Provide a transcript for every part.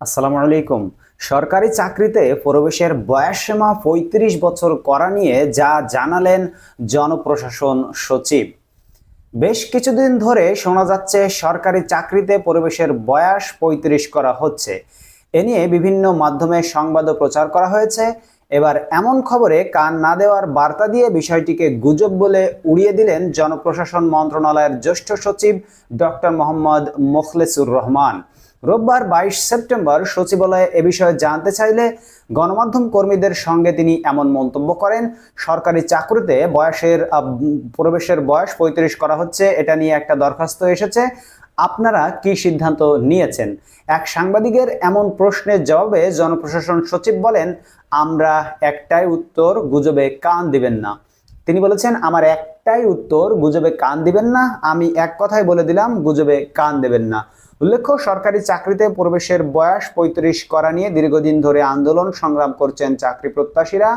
আসসালামু আলাইকুম। সরকারি চাকরিতে প্রবেশের বয়সসীমা পঁয়ত্রিশ বছর করা নিয়ে যা জানালেন জনপ্রশাসন সচিব। বেশ কিছুদিন ধরে শোনা যাচ্ছে সরকারি চাকরিতে প্রবেশের বয়স পঁয়ত্রিশ করা হচ্ছে। এ নিয়ে বিভিন্ন মাধ্যমে সংবাদও প্রচার করা হয়েছে। এবার এমন খবরে কান না দেওয়ার বার্তা দিয়ে বিষয়টিকে গুজব বলে উড়িয়ে দিলেন জনপ্রশাসন মন্ত্রণালয়ের জ্যেষ্ঠ সচিব ডক্টর মোহাম্মদ মোখলেসুর রহমান। রোববার বাইশ সেপ্টেম্বর সচিবালয়ে এ বিষয়ে জানতে চাইলে গণমাধ্যম কর্মীদের সঙ্গে তিনি এমন মন্তব্য করেন, সরকারি চাকরিতে বয়সের প্রবেশের বয়স পঁয়ত্রিশ করা হচ্ছে, এটা নিয়ে একটা দরখাস্ত এসেছে। আপনারা কি সিদ্ধান্ত নিয়েছেন? এক সাংবাদিকের এমন প্রশ্নের জবাবে জনপ্রশাসন সচিব বলেন, আমরা একটাই উত্তর গুজবে কান দিবেন না। তিনি বলেছেন, আমার একটাই উত্তর গুজবে কান দিবেন না, আমি এক কথাই বলে দিলাম, গুজবে কান দেবেন না। উল্লেখ্য, সরকারি চাকরিতে প্রবেশের বয়স পঁয়ত্রিশ করা নিয়ে দীর্ঘদিন ধরে আন্দোলন সংগ্রাম করছেন চাকরি প্রত্যাশীরা।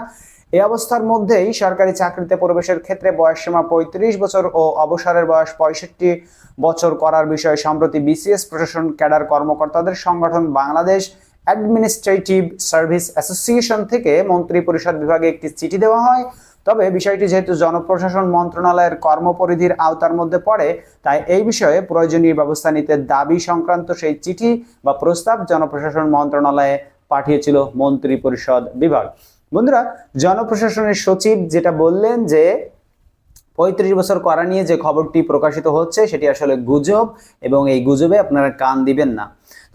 এই অবস্থার মধ্যেই সরকারি চাকরিতে প্রবেশের ক্ষেত্রে বয়সসীমা পঁয়ত্রিশ বছর ও অবসরের বয়স পঁয়ষট্টি বছর করার বিষয়ে সম্প্রতি বিসিএস প্রশাসন, ক্যাডার কর্মকর্তাদের সংগঠন বাংলাদেশ অ্যাডমিনিস্ট্রেটিভ সার্ভিস অ্যাসোসিয়েশন থেকে মন্ত্রী পরিষদ বিভাগে একটি চিঠি দেওয়া হয়। তবে বিষয়টি যেহেতু জনপ্রশাসন মন্ত্রণালয়ের কর্মপরিধির আওতার মধ্যে পড়ে, তাই এই বিষয়ে প্রয়োজনীয় ব্যবস্থা নিতে দাবি সংক্রান্ত সেই চিঠি বা প্রস্তাব জনপ্রশাসন মন্ত্রণালয়ে পাঠিয়েছিল মন্ত্রী পরিষদ বিভাগ। বন্ধুরা, জনপ্রশাসনের সচিব যেটা বললেন যে পঁয়ত্রিশ বছর করা নিয়ে যে খবরটি প্রকাশিত হচ্ছে, সেটি আসলে গুজব এবং এই গুজবে আপনারা কান দিবেন না।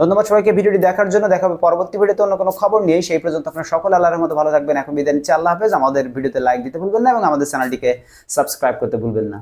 ধন্যবাদ সবাইকে ভিডিওটি দেখার জন্য। দেখা হবে পরবর্তী ভিডিওতে অন্য কোনো খবর নিয়ে। সেই পর্যন্ত আপনার সকল আল্লাহর মতো ভালো থাকবেন। এখন বিদায় নিচ্ছি। আল্লাহ হাফেজ। আমাদের ভিডিওতে লাইক দিতে ভুলবেন না এবং আমাদের চ্যানেলটিকে সাবস্ক্রাইব করতে ভুলবেন না।